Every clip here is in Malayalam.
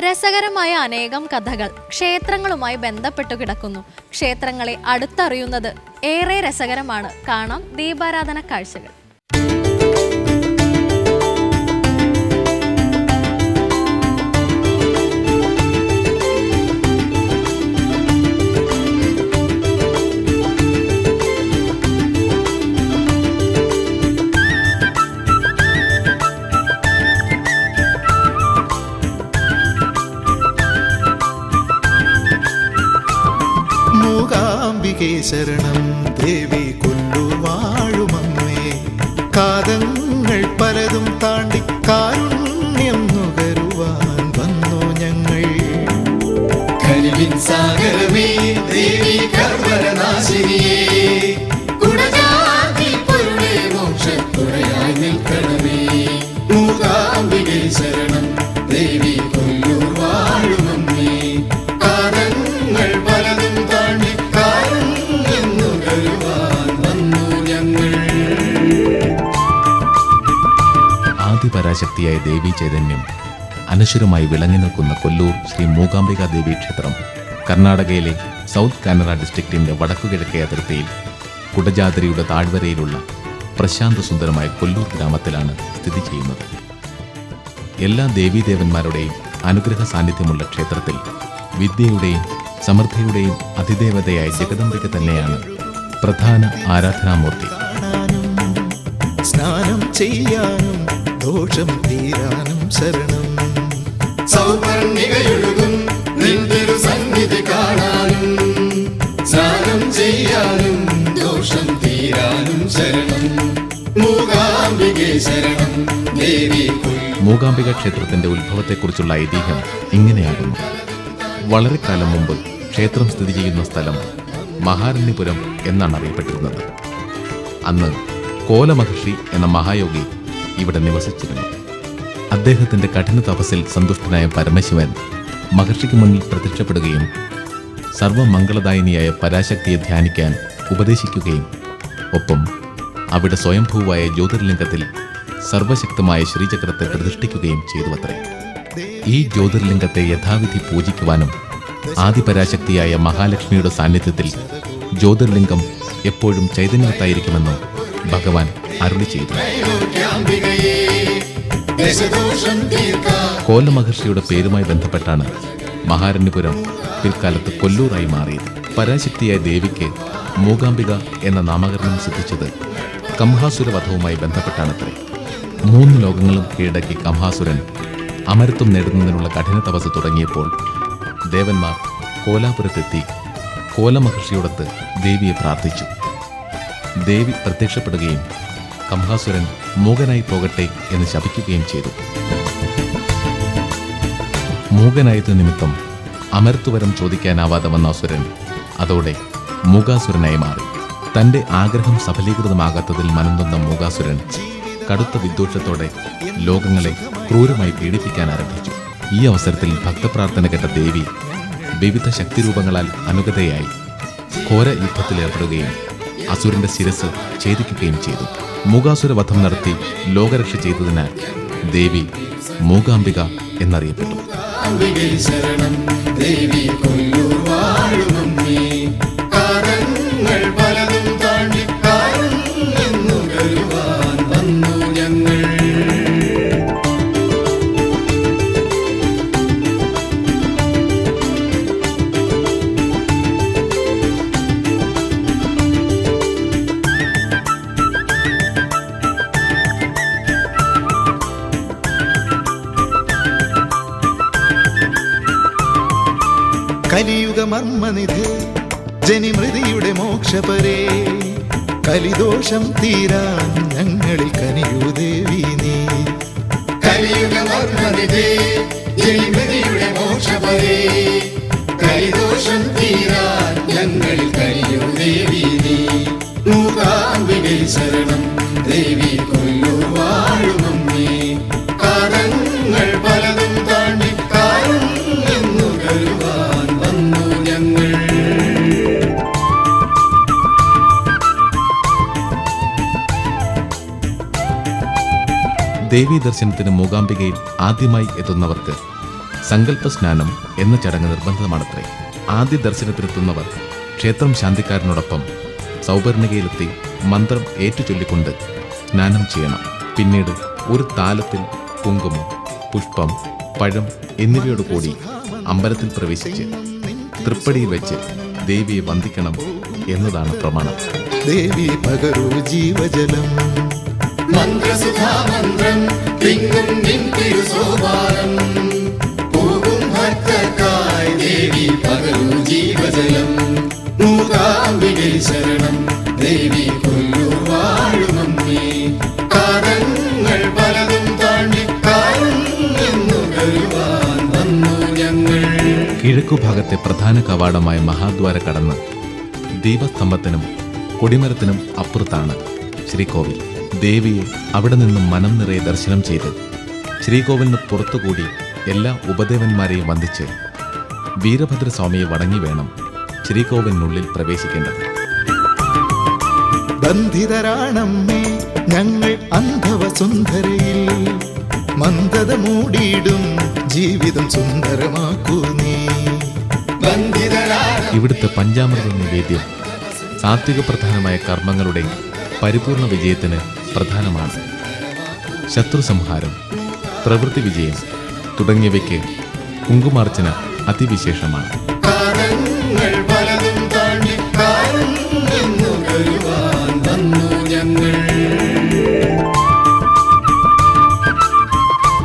രസകരമായ അനേകം കഥകൾ ക്ഷേത്രങ്ങളുമായി ബന്ധപ്പെട്ടു കിടക്കുന്നു. ക്ഷേത്രങ്ങളെ അടുത്തറിയുന്നത് ഏറെ രസകരമാണ്. കാണാം ദീപാരാധന കാഴ്ചകൾ. മൂകാംബികേ ആദിപരാശക്തിയായ ദേവി ചൈതന്യം അനശ്വരമായി വിളങ്ങി നിൽക്കുന്ന കൊല്ലൂർ ശ്രീ മൂകാംബിക ദേവി ക്ഷേത്രം കർണാടകയിലെ സൗത്ത് കാനറ ഡിസ്ട്രിക്റ്റിന്റെ വടക്കുകിഴക്കേ അതിർത്തിയിൽ കുടജാതിരിയുടെ താഴ്വരയിലുള്ള പ്രശാന്ത സുന്ദരമായ കൊല്ലൂർ ഗ്രാമത്തിലാണ് സ്ഥിതി ചെയ്യുന്നത്. എല്ലാ ദേവീദേവന്മാരുടെയും അനുഗ്രഹ സാന്നിധ്യമുള്ള ക്ഷേത്രത്തിൽ വിദ്യയുടെയും സമൃദ്ധിയുടെയും അതിദേവതയായ ജഗദംബിക തന്നെയാണ് പ്രധാന ആരാധനാമൂർത്തി. സ്നാനം ചെയ്യാനും ദോഷം തീരാനും ശരണം. സൗവർണികയൊഴുകും നിന്തിരു സന്നിധി കാണാനും സ്നാനം ചെയ്യാനും ദോഷം തീരാനും ശരണം. മൂകാംബികെ ശരണം ദേവി മൂകാംബിക ക്ഷേത്രത്തിന്റെ ഉത്ഭവത്തെക്കുറിച്ചുള്ള ഐതിഹ്യം ഇങ്ങനെയാകുന്നു. വളരെ കാലം മുമ്പ് ക്ഷേത്രം സ്ഥിതി ചെയ്യുന്ന സ്ഥലം മഹാരണ്യപുരം എന്നാണ് അറിയപ്പെട്ടിരുന്നത്. അന്ന് കോലമഹർഷി എന്ന മഹായോഗി ഇവിടെ നിവസിച്ചിരുന്നു. അദ്ദേഹത്തിന്റെ കഠിന തപസ്സിൽ സന്തുഷ്ടനായ പരമശിവൻ മഹർഷിക്ക് മുന്നിൽ പ്രത്യക്ഷപ്പെടുകയും സർവമംഗളദായിനിയായ പരാശക്തിയെ ധ്യാനിക്കാൻ ഉപദേശിക്കുകയും. ഒപ്പം അവിടെ സ്വയംഭൂവായ ജ്യോതിർലിംഗത്തിൽ സർവശക്തമായ ശ്രീചക്രത്തെ പ്രതിഷ്ഠിക്കുകയും ചെയ്തുവത്രേ. ഈ ജ്യോതിർലിംഗത്തെ യഥാവിധി പൂജിക്കുവാനും ആദിപരാശക്തിയായ മഹാലക്ഷ്മിയുടെ സാന്നിധ്യത്തിൽ ജ്യോതിർലിംഗം എപ്പോഴും ചൈതന്യത്തായിരിക്കുമെന്നും ഭഗവാൻ അരുളി ചെയ്തു. കോലമഹർഷിയുടെ പേരുമായി ബന്ധപ്പെട്ടാണ് മഹാരണ്യപുരം പിൽക്കാലത്ത് കൊല്ലൂറായി മാറിയത്. പരാശക്തിയായ ദേവിക്ക് മൂകാംബിക എന്ന നാമകരണം സിദ്ധിച്ചത് കംഹാസുര വധവുമായി ബന്ധപ്പെട്ടാണത്രേ. മൂന്ന് ലോകങ്ങളും കീഴടക്കി കംഹാസുരൻ അമരത്വം നേടുന്നതിനുള്ള കഠിന തപസ് തുടങ്ങിയപ്പോൾ ദേവന്മാർ കോലാപുരത്തെത്തി കോലമഹർഷിയോടത്ത് ദേവിയെ പ്രാർത്ഥിച്ചു. ദേവി പ്രത്യക്ഷപ്പെടുകയും കംഹാസുരൻ മൂകനായി പോകട്ടെ എന്ന് ശപിക്കുകയും ചെയ്തു. മൂകനായത് നിമിത്തം അമർത്തുവരം ചോദിക്കാനാവാതെ വന്ന അസുരൻ അതോടെ മൂകാസുരനായി മാറി. തന്റെ ആഗ്രഹം സഫലീകൃതമാകാത്തതിൽ മനംതന്ന മൂകാസുരൻ കടുത്ത വിദ്വേഷത്തോടെ ലോകങ്ങളെ ക്രൂരമായി പീഡിപ്പിക്കാൻ ആരംഭിച്ചു. ഈ അവസരത്തിൽ ഭക്തപ്രാർത്ഥന കേട്ട ദേവി വിവിധ ശക്തിരൂപങ്ങളാൽ അനുഗതയായി ഘോര യുദ്ധത്തിലേർപ്പെടുകയും അസുരന്റെ ശിരസ് ഛേദിക്കുകയും ചെയ്തു. മൂകാസുര വധം നടത്തി ലോകരക്ഷ ചെയ്തതിനാൽ ദേവി മൂകാംബിക എന്നറിയപ്പെട്ടു. കലിയുഗ മർമ്മനിധി ജനിമൃതിയുടെ മോക്ഷപരേ. കലിദോഷം തീരാൻ ഞങ്ങളിൽ കനിയൂ ദേവി നീ. കലിയുഗ മർമ്മനിധേ ജനിമതിയുടെ മോക്ഷപരേ. കലിദോഷം തീരാൻ ഞങ്ങളിൽ കനിയൂ ദേവി നീ. മൂകാംബികെ ശരണം ദേവി ദേവീ ദർശനത്തിന് മൂകാംബികയിൽ ആദ്യമായി എത്തുന്നവർക്ക് സങ്കല്പ സ്നാനം എന്ന ചടങ്ങ് നിർബന്ധമാണത്രേ. ആദ്യ ദർശനത്തിനെത്തുന്നവർ ക്ഷേത്രം ശാന്തിക്കാരനോടൊപ്പം സൗപർണികയിലെത്തി മന്ത്രം ഏറ്റുചൊല്ലിക്കൊണ്ട് സ്നാനം ചെയ്യണം. പിന്നീട് ഒരു താലത്തിൽ കുങ്കുമം പുഷ്പം പഴം എന്നിവയോട് കൂടി അമ്പലത്തിൽ പ്രവേശിച്ച് തൃപ്പടിയിൽ വെച്ച് ദേവിയെ വന്ദിക്കണം എന്നതാണ് പ്രമാണം. ദേവി പകരൂ ജീവജലം. മന്ത്രസുധാമന്ത്രം തിങ്ങും ദേവി ജീവജലം. ശരണം ദേവി പലതും വന്നു ഞങ്ങൾ. കിഴക്കുഭാഗത്തെ പ്രധാന കവാടമായ മഹാദ്വാര കടന്ന് ദീപസ്തംഭത്തിനും കൊടിമരത്തിനും അപ്പുറത്താണ് ശ്രീകോവിൽ. ദേവിയെ അവിടെ നിന്നും മനം നിറയെ ദർശനം ചെയ്ത് ശ്രീകോവിലിന് പുറത്തുകൂടി എല്ലാ ഉപദേവന്മാരെയും വന്ദിച്ച് വീരഭദ്രസ്വാമിയെ വണങ്ങി വേണം ശ്രീകോവിലിനുള്ളിൽ പ്രവേശിക്കേണ്ടത്. ബന്ധിതരാണമ്മേ ഞങ്ങൾ അന്ധവ സുന്ദരയിൽ മന്ദത മൂടിയിടും ജീവിതം സുന്ദരമാക്കൂ നീ. ഇവിടുത്തെ പഞ്ചാമൃത നിവേദ്യം സാത്വിക പ്രധാനമായ കർമ്മങ്ങളുടെ പരിപൂർണ വിജയത്തിന് പ്രധാനമാണ്. ശത്രു സംഹാരം പ്രവൃത്തി വിജയം തുടങ്ങിയവയ്ക്ക് കുങ്കുമാർച്ചന അതിവിശേഷമാണ്.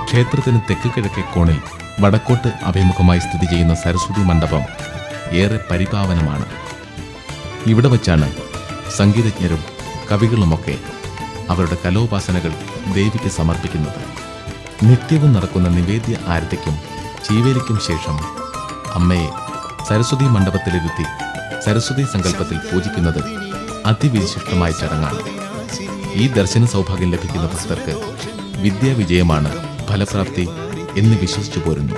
ക്ഷേത്രത്തിന് തെക്ക് കിഴക്കേ കോണിൽ വടക്കോട്ട് അഭിമുഖമായി സ്ഥിതി ചെയ്യുന്ന സരസ്വതി മണ്ഡപം ഏറെ പരിപാവനമാണ്. ഇവിടെ വച്ചാണ് സംഗീതജ്ഞരും കവികളുമൊക്കെ അവരുടെ കലോപാസനകൾ ദേവിക്ക് സമർപ്പിക്കുന്നത്. നിത്യവും നടക്കുന്ന നിവേദ്യ ആരതിക്കും ചീവേലിക്കും ശേഷം അമ്മയെ സരസ്വതി മണ്ഡപത്തിലിരുത്തി സരസ്വതി സങ്കല്പത്തിൽ പൂജിക്കുന്നത് അതിവിശിഷ്ടമായ ചടങ്ങാണ്. ഈ ദർശന സൗഭാഗ്യം ലഭിക്കുന്ന ഭക്തർക്ക് വിദ്യാവിജയമാണ് ഫലപ്രാപ്തി എന്ന് വിശ്വസിച്ചു പോരുന്നു.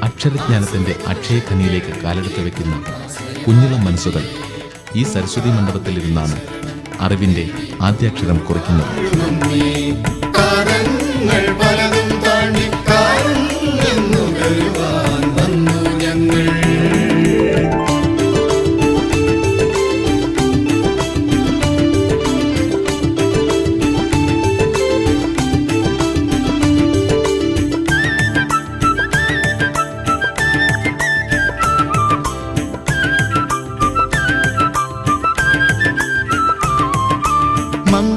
അക്ഷരജ്ഞാനത്തിന്റെ അക്ഷയഖനിയിലേക്ക് കാലെടുത്ത് വെക്കുന്ന കുഞ്ഞുള്ള മനസ്സുകൾ ഈ സരസ്വതി മണ്ഡപത്തിൽ ഇരുന്നാണ് അറിവിന്റെ ആദ്യാക്ഷരം കുറിക്കുന്നത്.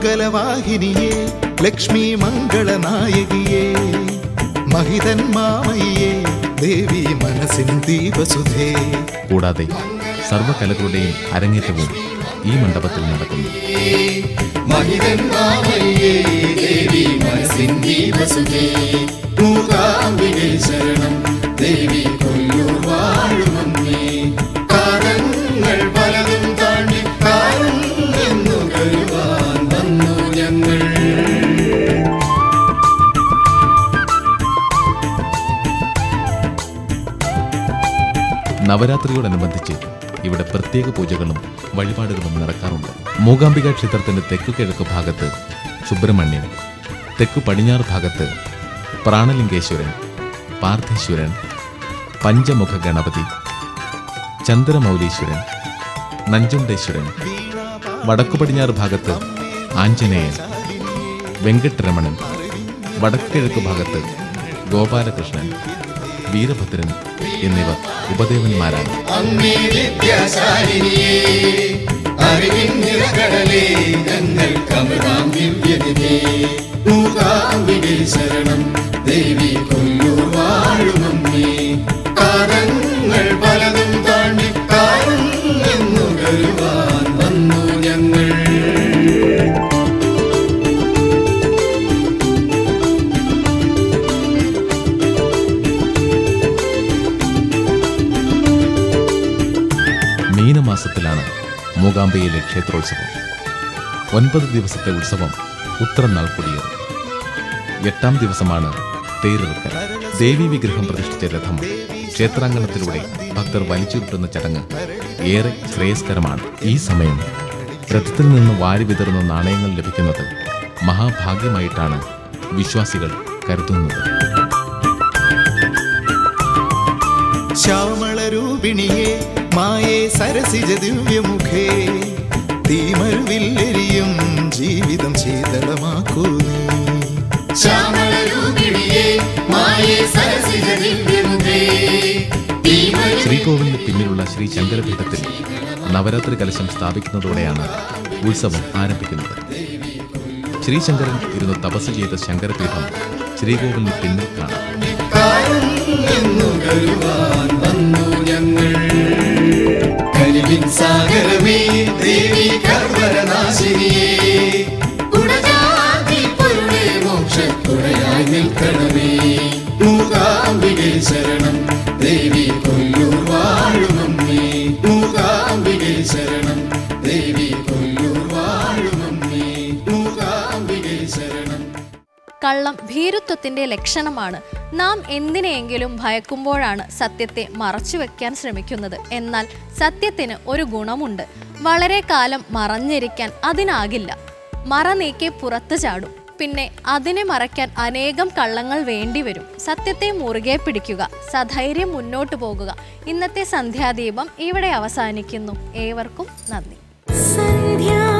മംഗളവാഹിനിയേ ലക്ഷ്മി മംഗളനായകിയേ മഹിതൻ മാമയ്യേ ദേവി മനസ്സിൻ ദീപസുധേ കൂടാതെ സർവകലകളുടെയും അരങ്ങേറ്റവും ഈ മണ്ഡപത്തിൽ നടക്കുന്നു. മഹിതൻ മാമയ്യേ ദേവി മനസ്സിൻ ദീപസുതേ നവരാത്രിയോടനുബന്ധിച്ച് ഇവിടെ പ്രത്യേക പൂജകളും വഴിപാടുകളും നടക്കാറുണ്ട്. മൂകാംബിക ക്ഷേത്രത്തിന്റെ തെക്കു കിഴക്ക് ഭാഗത്ത് സുബ്രഹ്മണ്യൻ തെക്കു പടിഞ്ഞാറ് ഭാഗത്ത് പ്രാണലിംഗേശ്വരൻ പാർത്ഥേശ്വരൻ പഞ്ചമുഖ ഗണപതി ചന്ദ്രമൗലീശ്വരൻ നഞ്ചുണ്ടേശ്വരൻ വടക്കു പടിഞ്ഞാറ് ഭാഗത്ത് ആഞ്ജനേയൻ വെങ്കട്ടരമണൻ വടക്കിഴക്ക് ഭാഗത്ത് ഗോപാലകൃഷ്ണൻ വീരഭദ്രൻ എന്നിവർ ഉപദേവന്മാരാണ്. ശരണം ദേവി കൊല്ലൂർ വാഴുമമ്മേ കാലങ്ങൾ പലതും മൂകാംബയിലെ ക്ഷേത്രോത്സവം. ഒൻപത് ദിവസത്തെ ഉത്സവം ഉത്രനാൾ കൊടിയേറും. എട്ടാം ദിവസമാണ് തേരിറക്കൽ ദേവി വിഗ്രഹം പ്രതിഷ്ഠിച്ച രഥം ക്ഷേത്രാങ്കണത്തിലൂടെ ഭക്തർ വലിച്ചുരുട്ടുന്ന ചടങ്ങ് ഏറെ ശ്രേയസ്കരമാണ്. ഈ സമയം രഥത്തിൽ നിന്ന് വാരി വിതറുന്ന നാണയങ്ങൾ ലഭിക്കുന്നത് മഹാഭാഗ്യമായിട്ടാണ് വിശ്വാസികൾ കരുതുന്നത്. ശ്യാമളരൂപിണിയെ മായേ സരസിജ ദിവ്യമുഖേ തീമരുവില്ലെരിയും ജീവിതം ശീതളമാക്കൂ നീ ശ്രീകോവിലിന് പിന്നിലുള്ള ശ്രീ ചങ്കരപീഠത്തിൽ നവരാത്രി കലശം സ്ഥാപിക്കുന്നതോടെയാണ് ഉത്സവം ആരംഭിക്കുന്നത്. ശ്രീശങ്കരൻ ഇരുന്ന് തപസ് ചെയ്ത ശങ്കരപീഠം ശ്രീകോവിലിന് പിന്നിൽ കാണാം. സാഗരമേ ദേവി പൊരുളെ മോക്ഷത്തുടയായി നിൽക്കണമേ. മൂകാംബികെ ശരണം ദേവി കള്ളം ഭീരുത്വത്തിന്റെ ലക്ഷണമാണ്. നാം എന്തിനെയെങ്കിലും ഭയക്കുമ്പോഴാണ് സത്യത്തെ മറച്ചുവെക്കാൻ ശ്രമിക്കുന്നത്. എന്നാൽ സത്യത്തിന് ഒരു ഗുണമുണ്ട്. വളരെ കാലം മറഞ്ഞിരിക്കാൻ അതിനാകില്ല. മറ നീക്കി പുറത്തു ചാടും. പിന്നെ അതിനെ മറയ്ക്കാൻ അനേകം കള്ളങ്ങൾ വേണ്ടിവരും. സത്യത്തെ മുറുകെ പിടിക്കുക സധൈര്യം മുന്നോട്ടു പോകുക. ഇന്നത്തെ സന്ധ്യാദീപം ഇവിടെ അവസാനിക്കുന്നു. ഏവർക്കും നന്ദി. സന്ധ്യാ